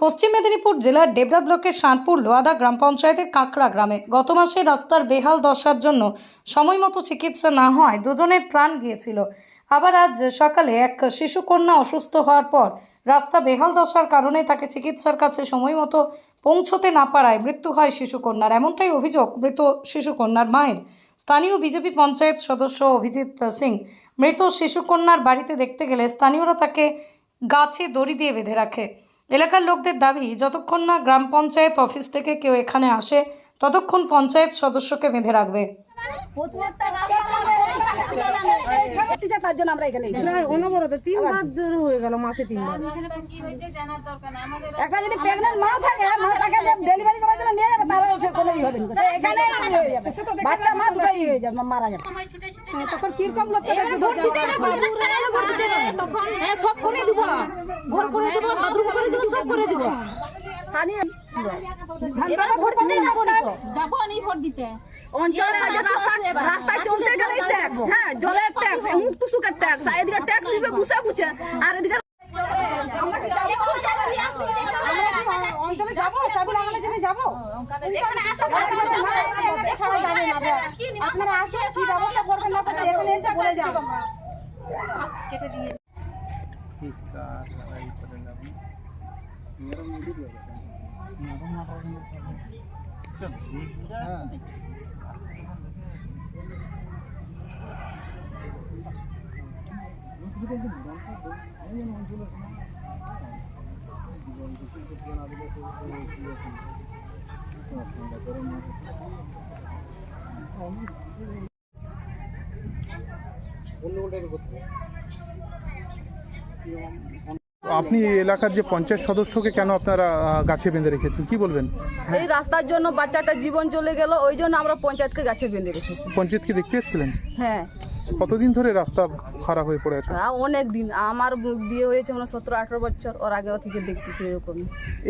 পশ্চিম মেদিনীপুর জেলার ডেবরা ব্লকের শানপুর লোয়াদা গ্রাম পঞ্চায়েতের কাঁকড়া গ্রামে গত মাসে রাস্তার বেহাল দশার জন্য সময়মতো চিকিৎসা না হওয়ায় দুজনের প্রাণ গিয়েছিল। আবার আজ সকালে এক শিশুকন্যা অসুস্থ হওয়ার পর রাস্তা বেহাল দশার কারণে তাকে চিকিৎসার কাছে সময়মতো পৌঁছতে না পারায় মৃত্যু হয় শিশুকন্যার। এমনটাই অভিযোগ মৃত শিশুকন্যার মায়ের। স্থানীয় বিজেপি পঞ্চায়েত সদস্য অভিজিৎ সিং মৃত শিশুকন্যার বাড়িতে দেখতে গেলে স্থানীয়রা তাকে গাছে দড়ি দিয়ে বেঁধে রাখে। এলাকার লোকদের দাবি যতক্ষণ না গ্রাম পঞ্চায়েত অফিস থেকে কেউ এখানে আসে ততক্ষণ পঞ্চায়েত সদস্যকে বেঁধে রাখবে। তার জন্য আমরা এখানে অনবরত তিনবার ধরে হয়ে গেল মাসে তিনবার। একটা যদি প্রেগনেন্ট মা থাকে মা তাকে ডেলিভারি করার জন্য নিয়ে যাবে তাহলে সে কোনো ই হবে এখানে হয়ে যাবে। বাচ্চা মা দুটাই হয়ে যাবে মারা যাবে। তখন কীরকম লোক তখন হ্যাঁ সব করে দিব। ঘর করে দিব বাথরুম করে দিব সব করে দিব। পানি এবার ভোট দিতে যাব না। যাব নি। ভোট দিতে। অঞ্চলে রাস্তায় চলতে গেলে ট্যাক্স হ্যাঁ জলের ট্যাক্স মুক্ত সুখের ট্যাক্স আর এদিকে ট্যাক্স দিবে বুঝে বুঝে আর এদিকে যাব? চাবি লাগানোর জন্য যাব? আপনারা আসুন কি ব্যবস্থা করবেন না করবেন এখানে এসে বলে যান। আপনি এলাকার যে পঞ্চায়েত সদস্যকে কেন আপনারা গাছে বেঁধে রেখেছেন? কি বলবেন? এই রাস্তার জন্য বাচ্চাটার জীবন চলে গেল ওই জন্য আমরা পঞ্চায়েতকে গাছে বেঁধে রেখেছি। পঞ্চায়েত কি দেখতে এসেছিলেন? হ্যাঁ। কতদিন ধরে রাস্তা খারাপ হয়ে পড়ে আছে? আর অনেক দিন আমার বিয়ে হয়েছে মানে সতেরো আঠারো বছর। ওর আগেও থেকে দেখতেছি এরকম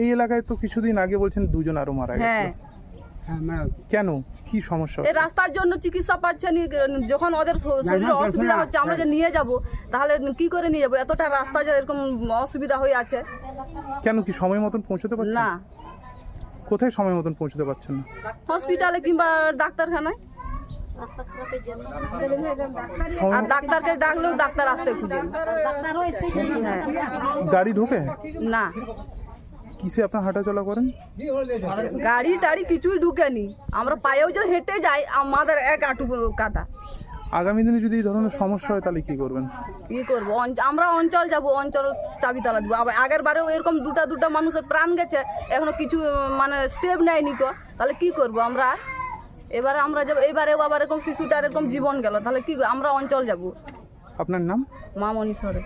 এই এলাকায় তো কিছুদিন আগে বলছেন দুজন আরও মারা হ্যাঁ। গেছে। কেন? কি সমস্যা? এই রাস্তার জন্য চিকিৎসা পাচ্ছে নি যখন ওদের শরীরে অসুবিধা হচ্ছে আমরা যে নিয়ে যাব তাহলে কি করে নিয়ে যাব? এতটা রাস্তা যে এরকম অসুবিধা হয়ে আছে। কেন কি সময় মতন পৌঁছতে পারছেন? না। কোথায় সময় মতন পৌঁছতে পারছেন না? হসপিটালে কিংবা ডাক্তারখানায়? আর ডাক্তারকে ডাকলেও ডাক্তার আসতে খুঁজে হ্যাঁ। গাড়ি ঢোকে? না। কিসে আপনার হাঁটাচলা করেন? গাড়ি টাড়ি কিছুই ঢুকেনি। আমরা পায়েও যে হেঁটে যাই আমাদের এক আটু কাদা। আগামী দিনে যদি এই ধরনের সমস্যা হয় তাহলে কি করবেন? কি করব? অঞ্চ- আমরা অঞ্চল যাব অঞ্চল চাবি তালা দিব। আবার আগের বারেও এরকম দুটা দুটা মানুষের প্রাণ গেছে এখনও কিছু মানে স্টেপ নেয়নি কো তাহলে কি করব আমরা? এবারে আমরা যাব এবারে আবার এরকম শিশুটার এরকম জীবন গেল তাহলে কি আমরা অঞ্চল যাব? আপনার নাম? মামনি মনীশ্বরে